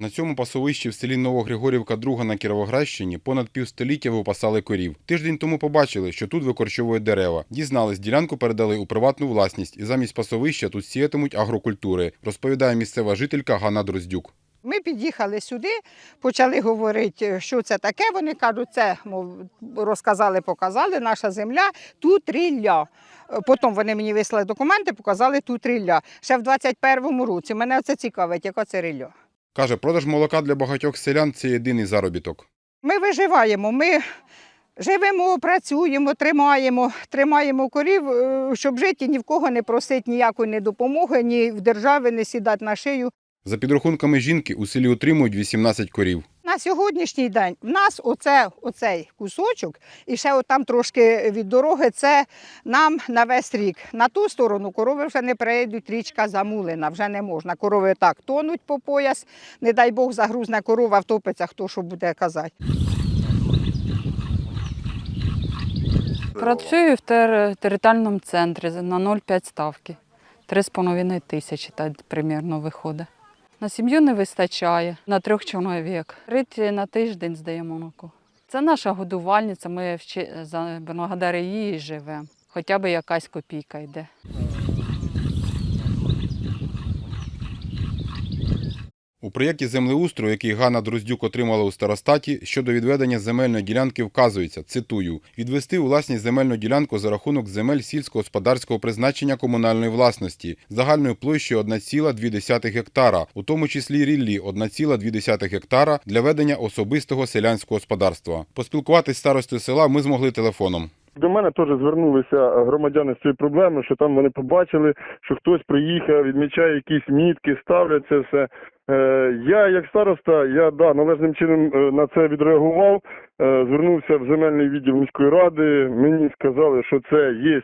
На цьому пасовищі в селі Новогригорівка Друга на Кіровоградщині понад півстоліття випасали корів. Тиждень тому побачили, що тут викорчовують дерева. Дізнались, ділянку передали у приватну власність і замість пасовища тут сіятимуть агрокультури, розповідає місцева жителька Ганна Дроздюк. Ми під'їхали сюди, почали говорити, що це таке. Вони кажуть, це мов, розказали, показали, наша земля, тут рілля. Потім вони мені вислали документи, показали тут рілля. Ще в 21-му році. Мене це цікавить, яка це рілля. Каже, продаж молока для багатьох селян це єдиний заробіток. Ми виживаємо, ми живемо, працюємо, тримаємо, тримаємо корів, е, щоб жити, ні в кого не просити ніякої не допомоги, ні в держави не сідати на шию. За підрахунками жінки, у селі утримують 18 корів. Сьогоднішній день в нас оце, оцей кусочок, і ще отам трошки від дороги, це нам на весь рік. На ту сторону корови вже не перейдуть, річка замулена, вже не можна. Корови так тонуть по пояс, не дай Бог загрузне корова, втопиться, хто що буде казати. Працюю в тер- територіальному центрі на 0,5 ставки. 3,5 тисячі так примірно виходить. На сім'ю не вистачає, на трьох чоловік. Рити на тиждень здаємо молоко. Це наша годувальниця, ми вчи... за... благодаря її живемо. Хоча б якась копійка йде. У проєкті землеустрою, який Ганна Дроздюк отримала у старостаті, щодо відведення земельної ділянки вказується, цитую, відвести у власність земельну ділянку за рахунок земель сільськогосподарського призначення комунальної власності загальною площею 1,2 гектара, у тому числі ріллі 1,2 гектара для ведення особистого селянського господарства. Поспілкуватись з старостою села ми змогли телефоном. До мене теж звернулися громадяни з цією проблемою, що там вони побачили, що хтось приїхав, відмічає якісь мітки, ставлять це все. Е, я, як староста, я да, належним чином е, на це відреагував, е, звернувся в земельний відділ міської ради. Мені сказали, що це є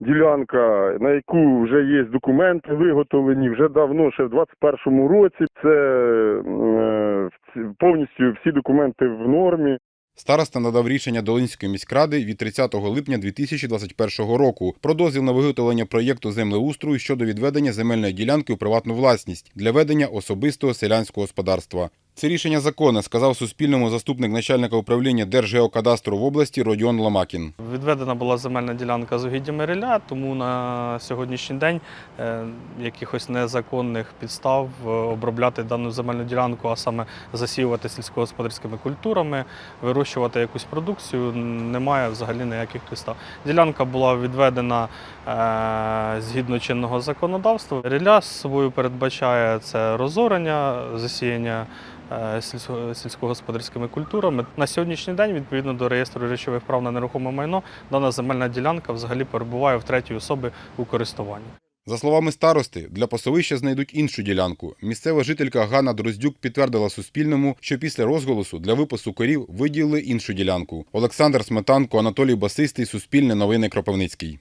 ділянка, на яку вже є документи виготовлені вже давно, ще в 21-му році. Це повністю всі документи в нормі. Староста надав рішення Долинської міськради від 30 липня 2021 року про дозвіл на виготовлення проєкту землеустрою щодо відведення земельної ділянки у приватну власність для ведення особистого селянського господарства. Це рішення законне, сказав Суспільному заступник начальника управління Держгеокадастру в області Родіон Ломакін. Відведена була земельна ділянка з угіддями риля, тому на сьогоднішній день е, якихось незаконних підстав е, обробляти дану земельну ділянку, а саме засіювати сільськогосподарськими культурами, вирощувати якусь продукцію, немає взагалі ніяких підстав. Ділянка була відведена е, згідно чинного законодавства. Риля з собою передбачає це розорення, засіяння сільськогосподарськими культурами. На сьогоднішній день, відповідно до реєстру речових прав на нерухоме майно, дана земельна ділянка взагалі перебуває в третій особи у користуванні. За словами старости, для пасовища знайдуть іншу ділянку. Місцева жителька Ганна Дроздюк підтвердила Суспільному, що після розголосу для випасу корів виділили іншу ділянку. Олександр Сметанко, Анатолій Басистий, Суспільне новини Кропивницький.